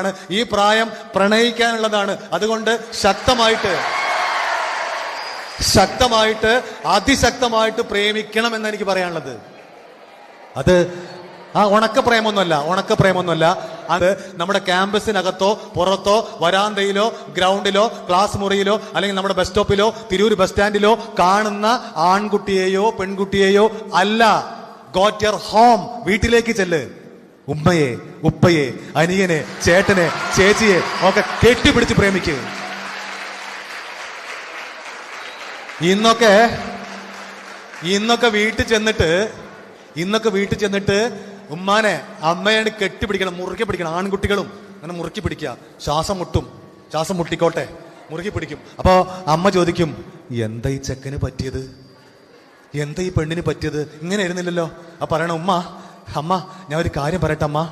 പറയുകയാണ് ഈ പ്രായം പ്രണയിക്കാനുള്ളതാണ്. അതുകൊണ്ട് ശക്തമായിട്ട് ശക്തമായിട്ട് അതിശക്തമായിട്ട് പ്രേമിക്കണം എന്ന് എനിക്ക് പറയാനുള്ളത്. അത് ആ ഉണക്ക പ്രേമൊന്നുമല്ല ഉണക്ക പ്രേമൊന്നുമല്ല അത് നമ്മുടെ ക്യാമ്പസിനകത്തോ പുറത്തോ വരാന്തയിലോ ഗ്രൗണ്ടിലോ ക്ലാസ് മുറിയിലോ അല്ലെങ്കിൽ നമ്മുടെ ബസ് സ്റ്റോപ്പിലോ തിരൂർ ബസ് സ്റ്റാൻഡിലോ കാണുന്ന ആൺകുട്ടിയെയോ പെൺകുട്ടിയെയോ അല്ല. ഗോറ്റ് യർ ഹോം വീട്ടിലേക്ക് ചെല്ല്. ഉമ്മയെ ഉപ്പയെ അനിയനെ ചേട്ടനെ ചേച്ചിയെ ഒക്കെ കെട്ടിപ്പിടിച്ച് പ്രേമിക്കുക ഇന്നൊക്കെ ഇന്നൊക്കെ വീട്ടിൽ ചെന്നിട്ട് ഇന്നൊക്കെ വീട്ടിൽ ചെന്നിട്ട് ഉമ്മാനെ അമ്മയാണ് കെട്ടിപ്പിടിക്കണം മുറുക്കി പിടിക്കണം ആൺകുട്ടികളും അങ്ങനെ മുറുക്കി പിടിക്കുക. ശ്വാസം മുട്ടും ശ്വാസം മുട്ടിക്കോട്ടെ മുറുക്കി പിടിക്കും. അപ്പോൾ അമ്മ ചോദിക്കും എന്താ ഈ ചെക്കന് പറ്റിയത്? എന്താ ഈ പെണ്ണിന് പറ്റിയത്? ഇങ്ങനെ ഇരുന്നില്ലല്ലോ ആ പറയണ ഉമ്മ അമ്മ ഞാൻ ഒരു കാര്യം പറയട്ടെ അമ്മ?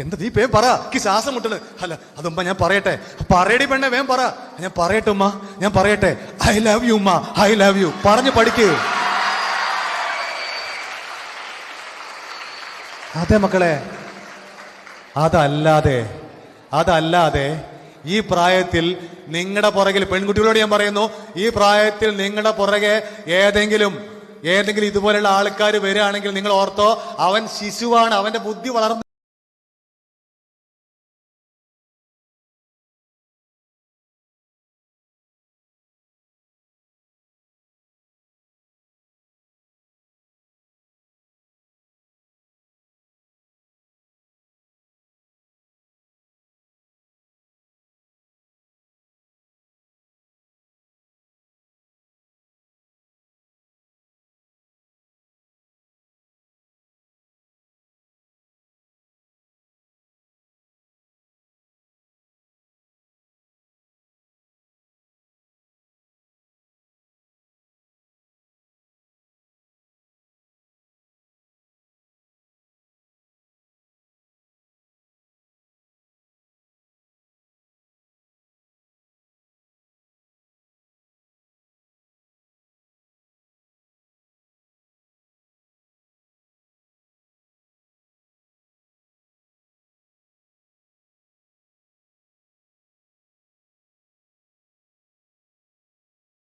എന്താ നീ വേം പറ. എനിക്ക് ശ്വാസം മുട്ടണ് അല്ല അതുമ്മ ഞാൻ പറയട്ടെ. പറയടി പെണ്ണെ വേം പറ. ഞാൻ പറയട്ടെ ഉമ്മ ഞാൻ പറയട്ടെ. ഐ ലവ് യു ഉമ്മ. ഐ ലവ് യു പറഞ്ഞു പഠിക്കൂ. അതെ മക്കളെ അതല്ലാതെ അതല്ലാതെ ഈ പ്രായത്തിൽ നിങ്ങളുടെ പുറകിൽ പെൺകുട്ടികളോട് ഞാൻ പറയുന്നു ഈ പ്രായത്തിൽ നിങ്ങളുടെ പുറകെ ഏതെങ്കിലും ഏതെങ്കിലും ഇതുപോലെയുള്ള ആൾക്കാർ വരികയാണെങ്കിൽ നിങ്ങൾ ഓർത്തോ അവൻ ശിശുവാണ് അവന്റെ ബുദ്ധി വളർന്നു